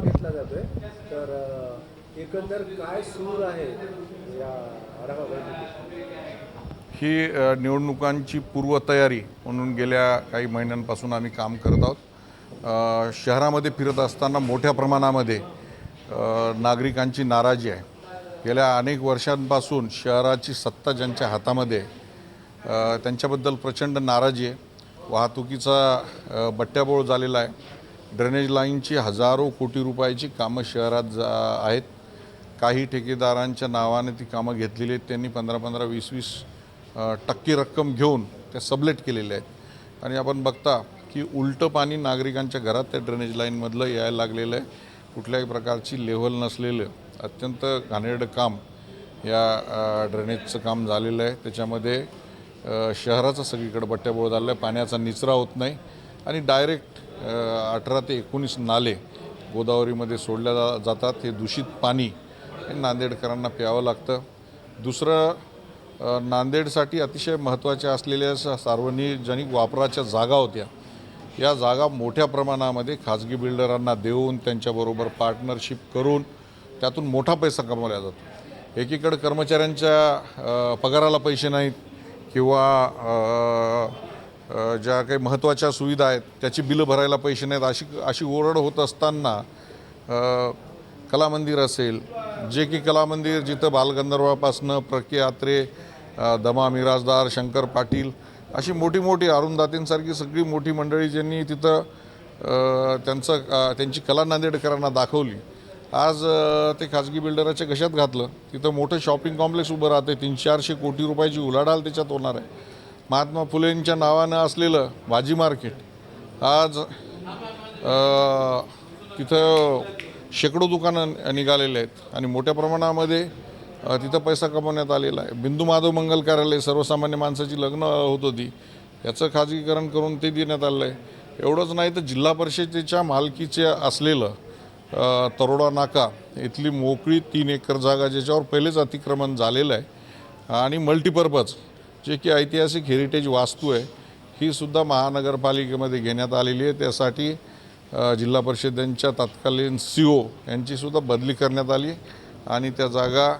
घेतला जातोय. तर एकंदर काय सूर आहे या आढावा ही निवडणुकांची पूर्वतयारी म्हणून गेल्या काही महिन्यांपासून आम्ही काम करत आहोत. शहरामध्ये फिरत असताना मोठ्या प्रमाणामध्ये नागरिकांची नाराजी आहे. गेल्या अनेक वर्षांपासून शहराची सत्ता ज्यांच्या हातामध्ये त्यांच्याबद्दल प्रचंड नाराजी आहे. वाहतुकीचा बट्ट्याबोळ झालेला आहे. ड्रेनेज लाईनची हजारो कोटी रुपयाची कामं शहरात जा आहेत. काही ठेकेदारांच्या नावाने ती कामं घेतलेली आहेत. त्यांनी पंधरा पंधरा वीस वीस टक्के रक्कम घेऊन त्या सबलेट केलेल्या आहेत. आणि आपण बघता की उलटं पाणी नागरिकांच्या घरात त्या ड्रेनेज लाईनमधलं यायला लागलेलं आहे. कुठल्याही प्रकारची लेव्हल नसलेलं अत्यंत घाणेरडं काम या ड्रेनेजचं काम झालेलं आहे. त्याच्यामध्ये अ, शहराचं सगळीकडे बट्ट्याबोळ झालेलं आहे. पाण्याचा निचरा होत नाही. आणि डायरेक्ट अठरा ते एकोणीस नाले गोदावरीमध्ये सोडल्या जा जातात. हे दूषित पाणी हे नांदेडकरांना प्यावं लागतं. दुसरं नांदेडसाठी अतिशय महत्त्वाच्या असलेल्या स- सार्वजनिक वापराच्या जागा होत्या. या जागा मोठ्या प्रमाणामध्ये खाजगी बिल्डरांना देऊन त्यांच्याबरोबर पार्टनरशिप करून त्यातून मोठा पैसा कमवला जातो. एकीकडे कर्मचाऱ्यांच्या पगाराला पैसे नाहीत किंवा ज्या काही महत्त्वाच्या सुविधा आहेत त्याची बिलं भरायला पैसे नाहीत. अशी अशी ओरड होत असताना कलामंदिर असेल जे की कलामंदिर जिथं बालगंधर्वापासनं प्रके आत्रे दमा मिराजदार शंकर पाटील अशी मोठी मोठी अरुणदातींसारखी सगळी मोठी मंडळी ज्यांनी तिथं त्यांचं त्यांची कला नांदेडकरांना दाखवली. आज ते खाजगी बिल्डराच्या कशात घातलं. तिथं मोठं शॉपिंग कॉम्प्लेक्स उभं राहते तीन चारशे कोटी रुपयाची उलाढाल त्याच्यात होणार आहे. महात्मा फुलेंच्या नावानं असलेलं भाजी मार्केट. आज तिथं शेकडो दुकानं निघालेले आहेत आणि मोठ्या प्रमाणामध्ये तिथं पैसा कमवण्यात आलेला आहे. बिंदू माधव मंगल कार्यालय सर्वसामान्य माणसाची लग्न होत होती. याचं खाजगीकरण करून ते देण्यात आलं आहे. एवढंच नाही तर जिल्हा परिषदेच्या मालकीचे असलेलं तरोडा नाका इथली मोकळी तीन एकर जागा ज्याच्यावर पहिलेच अतिक्रमण झालेलं आहे. आणि मल्टीपर्पज जे की ऐतिहासिक हेरिटेज वास्तू आहे ही सुद्धा महानगरपालिकेमध्ये घेण्यात आलेली आहे. त्यासाठी जिल्हा परिषदेंच्या तत्कालीन सी ओ यांचीसुद्धा बदली करण्यात आली आणि त्या जागा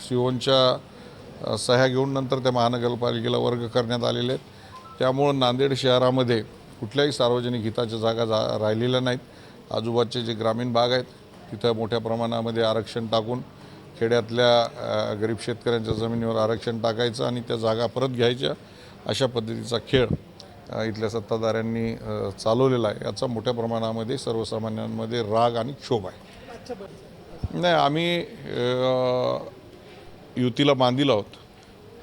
सी ओंच्या सह्या घेऊन नंतर त्या महानगरपालिकेला वर्ग करण्यात आलेले आहेत. त्यामुळं नांदेड शहरामध्ये कुठल्याही सार्वजनिक हिताच्या जागा जा राहिलेल्या नाहीत. आजूबाजूचे जे ग्रामीण भाग आहेत तिथं मोठ्या प्रमाणामध्ये आरक्षण टाकून खेड्यातल्या गरीब शेतकऱ्यांच्या जमिनीवर आरक्षण टाकायचं आणि त्या जागा परत घ्यायच्या अशा पद्धतीचा खेळ इथल्या सत्ताधाऱ्यांनी चालवलेला आहे. याचा मोठ्या प्रमाणामध्ये सर्वसामान्यांमध्ये राग आणि क्षोभ आहे. नाही आम्ही युतीला बांधील आहोत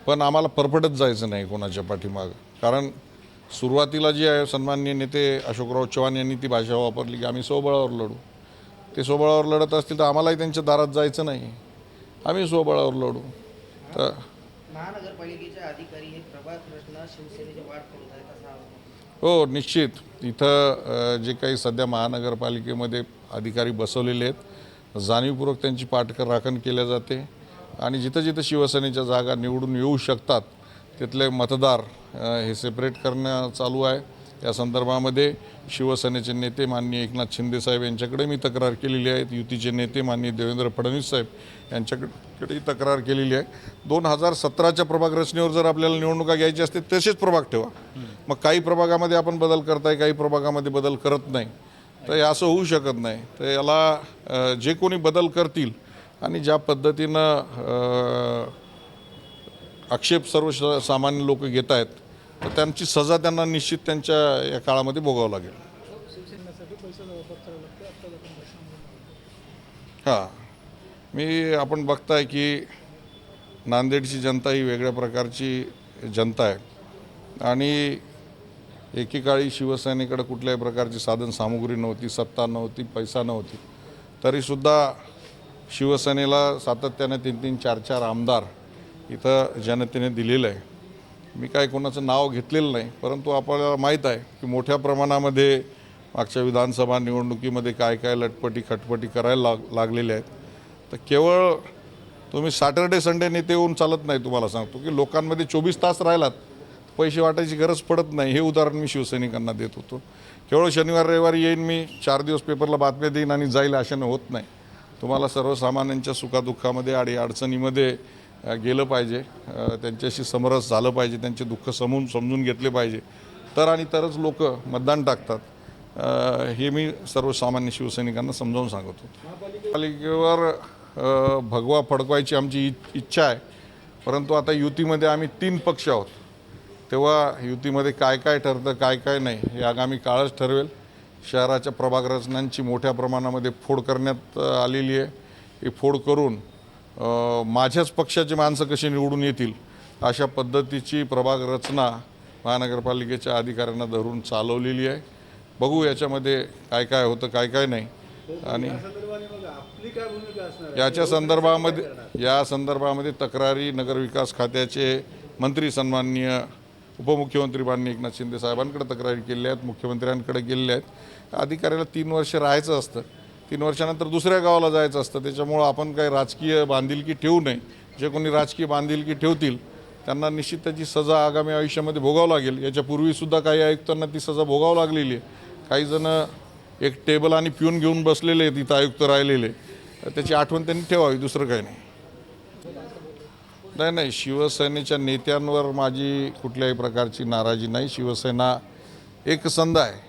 पण आम्हाला परफटत जायचं नाही कोणाच्या पाठीमागं. कारण सुरुवातीला जी आहे सन्माननीय नेते अशोकराव चव्हाण यांनी ती भाषा वापरली की आम्ही स्वबळावर लढू. ते स्वबळावर लढत असतील तर आम्हालाही त्यांच्या दारात जायचं नाही. आम्ही स्वबळावर लढू. तर महानगरपालिकेचे अधिकारी हे शिवसेनेचे वाढ करत आहेत. असा हो निश्चित. इथं जे काही सध्या महानगरपालिकेमध्ये अधिकारी बसवलेले आहेत जाणीवपूर्वक त्यांची पाठकर राखण केल्या जाते आणि जिथं जिथं शिवसेनेच्या जागा निवडून येऊ शकतात तिथले मतदार हे सेपरेट करणं चालू आहे. या संदर्भामध्ये शिवसेनेचे नेते माननीय एकनाथ शिंदेसाहेब यांच्याकडे मी तक्रार केलेली आहे. युतीचे नेते माननीय देवेंद्र फडणवीस साहेब यांच्याकडेही तक्रार केलेली आहे. दोन हजार सतराच्या प्रभाग रचनेवर जर आपल्याला निवडणुका घ्यायची असते तसेच प्रभाग ठेवा. मग काही प्रभागामध्ये आपण बदल करताय काही प्रभागामध्ये बदल करत नाही. तर हे असं होऊ शकत नाही. तर याला जे कोणी बदल करतील आणि ज्या पद्धतीनं आक्षेप सर्व सामान्य लोक घेत आहेत तर त्यांची सजा त्यांना निश्चित त्यांच्या या काळामध्ये भोगावं लागेल. हां. मी आपण बघताय की नांदेडची जनता ही वेगळ्या प्रकारची जनता आहे. आणि एकेकाळी शिवसेनेकडे कुठल्याही प्रकारची साधन सामुग्री नव्हती सत्ता नव्हती पैसा नव्हती. तरीसुद्धा शिवसेनेला सातत्याने तीन तीन चार चार आमदार इथं जनतेने दिलेलं आहे. मी काय कोणाचं नाव घेतलेलं नाही परंतु आपल्याला माहीत आहे की मोठ्या प्रमाणामध्ये मागच्या विधानसभा निवडणुकीमध्ये काय काय लटपटी खटपटी करायला लाग लागलेल्या आहेत. तर केवळ तुम्ही सॅटर्डे संडे नेते येऊन चालत नाही तुम्हाला सांगतो की लोकांमध्ये चोवीस तास राहिलात पैसे वाटायची गरज पडत नाही हे उदाहरण मी शिवसैनिकांना देत होतो. केवळ शनिवार रविवारी येईन मी चार दिवस पेपरला बातम्या देईन आणि जाईल अशानं होत नाही. तुम्हाला सर्वसामान्यांच्या सुखादुःखामध्ये आणि अडचणीमध्ये गेलं पाहिजे. त्यांच्याशी समरस झालं पाहिजे त्यांचे दुःख समून समजून घेतले पाहिजे. तर आणि तरच लोक मतदान टाकतात. हे मी सर्वसामान्य शिवसैनिकांना समजावून सांगतो. पालिकेवर भगवा फडकवायची आमची इ- इच्छा आहे. परंतु आता युतीमध्ये आम्ही तीन पक्ष आहोत. तेव्हा युतीमध्ये काय काय ठरतं काय काय नाही हे आगामी काळच ठरवेल. शहराच्या प्रभाग रचनांची मोठ्या प्रमाणामध्ये फोड करण्यात आलेली आहे. ही फोड करून माझ्याच पक्षाचे माणसं कशी निवडून येतील अशा पद्धतीची प्रभाग रचना महानगरपालिकेच्या अधिकाऱ्यांना धरून चालवलेली आहे. बघू याच्यामध्ये काय काय होतं काय काय नाही. आणि याच्या संदर्भामध्ये या संदर्भामध्ये तक्रारी नगरविकास खात्याचे मंत्री सन्माननीय उपमुख्यमंत्री माननीय एकनाथ शिंदे साहेबांकडे तक्रारी केल्या आहेत मुख्यमंत्र्यांकडे गेलेल्या आहेत. अधिकाऱ्याला तीन वर्ष राहायचं असतं. तीन वर्षानंतर दुसऱ्या गावाला जायचं असतं. त्याच्यामुळं आपण काही राजकीय बांधिलकी ठेवू नये. जे कोणी राजकीय बांधिलकी ठेवतील त्यांना निश्चित त्याची सजा आगामी आयुष्यामध्ये भोगावं लागेल. याच्यापूर्वीसुद्धा काही आयुक्तांना ती सजा भोगावं लागलेली आहे. काही जण एक टेबल आणि पिऊन घेऊन बसलेले आहेत इथं आयुक्त राहिलेले. त्याची आठवण त्यांनी ठेवावी दुसरं काही नाही. नाही नाही शिवसेनेच्या नेत्यांवर माझी कुठल्याही प्रकारची नाराजी नाही. शिवसेना एक संध आहे.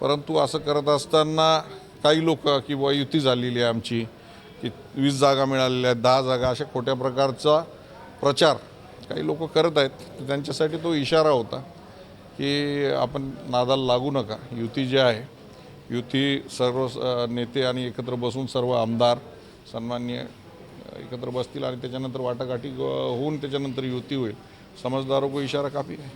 परंतु असं करत असताना काही लोक किंवा युती झालेली आहे आमची की वीस जागा मिळालेल्या आहेत दहा जागा अशा खोट्या प्रकारचा प्रचार काही लोक करत आहेत. तर त्यांच्यासाठी तो इशारा होता की आपण नादाला लागू नका. युती जी आहे युती सर्व नेते आणि एकत्र बसून सर्व आमदार सन्मान्य एकत्र बसतील आणि त्याच्यानंतर वाटाघाटी होऊन त्याच्यानंतर युती होईल. समजदारों को इशारा काफी आहे.